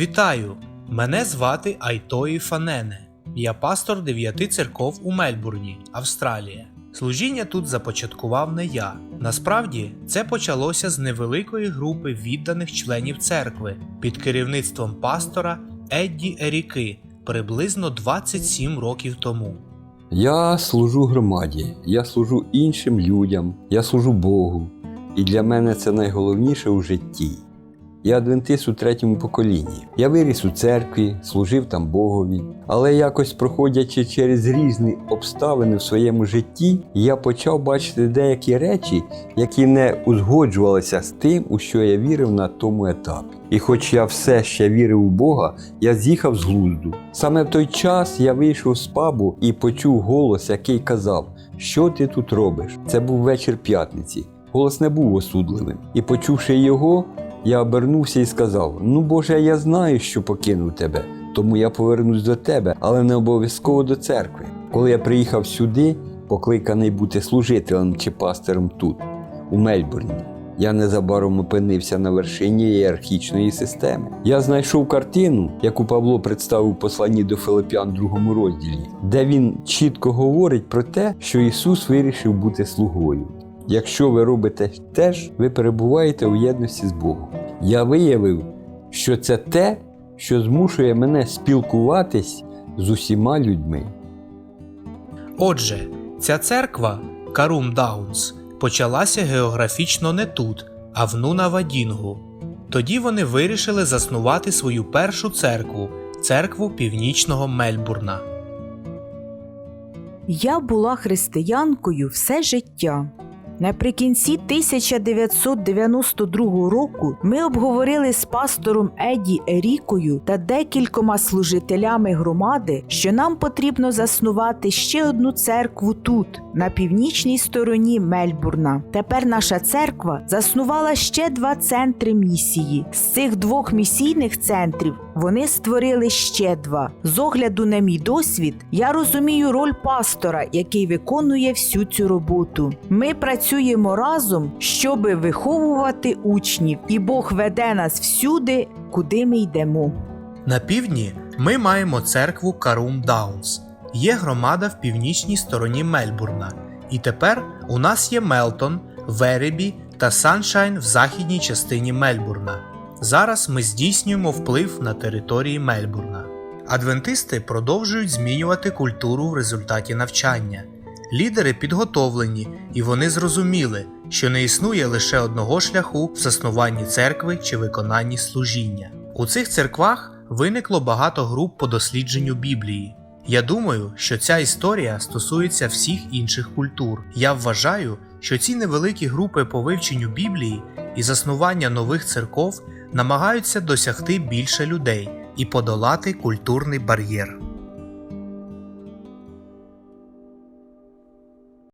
Вітаю! Мене звати Айтої Фанене. Я пастор дев'яти церков у Мельбурні, Австралія. Служіння тут започаткував не я. Насправді це почалося з невеликої групи відданих членів церкви під керівництвом пастора Едді Еріки приблизно 27 років тому. Я служу громаді, я служу іншим людям, я служу Богу. І для мене це найголовніше у житті. Я адвентист у третьому поколінні. Я виріс у церкві, служив там Богові. Але якось проходячи через різні обставини в своєму житті, я почав бачити деякі речі, які не узгоджувалися з тим, у що я вірив на тому етапі. І хоч я все ще вірив у Бога, я з'їхав з глузду. Саме в той час я вийшов з пабу і почув голос, який казав, що ти тут робиш. Це був вечір п'ятниці. Голос не був осудливим. І почувши його, я обернувся і сказав: Ну, Боже, я знаю, що покинув тебе, тому я повернусь до тебе, але не обов'язково до церкви. Коли я приїхав сюди, покликаний бути служителем чи пастором тут, у Мельбурні, я незабаром опинився на вершині ієрархічної системи. Я знайшов картину, яку Павло представив у посланні до Филип'ян другому розділі, де він чітко говорить про те, що Ісус вирішив бути слугою. Якщо ви робите теж, ви перебуваєте у єдності з Богом. Я виявив, що це те, що змушує мене спілкуватись з усіма людьми. Отже, ця церква Карум Даунс почалася географічно не тут, а в Нунавадінгу. Тоді вони вирішили заснувати свою першу церкву церкву північного Мельбурна. Я була християнкою все життя. Наприкінці 1992 року ми обговорили з пастором Еді Ерікою та декількома служителями громади, що нам потрібно заснувати ще одну церкву тут, на північній стороні Мельбурна. Тепер наша церква заснувала ще два центри місії. З цих двох місійних центрів вони створили ще два. З огляду на мій досвід, я розумію роль пастора, який виконує всю цю роботу. Ми працюємо разом, щоби виховувати учнів, і Бог веде нас всюди, куди ми йдемо. На півдні ми маємо церкву Карум Даунс. Є громада в північній стороні Мельбурна. І тепер у нас є Мелтон, Веребі та Саншайн в західній частині Мельбурна. Зараз ми здійснюємо вплив на території Мельбурна. Адвентисти продовжують змінювати культуру в результаті навчання. Лідери підготовлені, і вони зрозуміли, що не існує лише одного шляху в заснуванні церкви чи виконанні служіння. У цих церквах виникло багато груп по дослідженню Біблії. Я думаю, що ця історія стосується всіх інших культур. Я вважаю, що ці невеликі групи по вивченню Біблії і заснування нових церков намагаються досягти більше людей і подолати культурний бар'єр.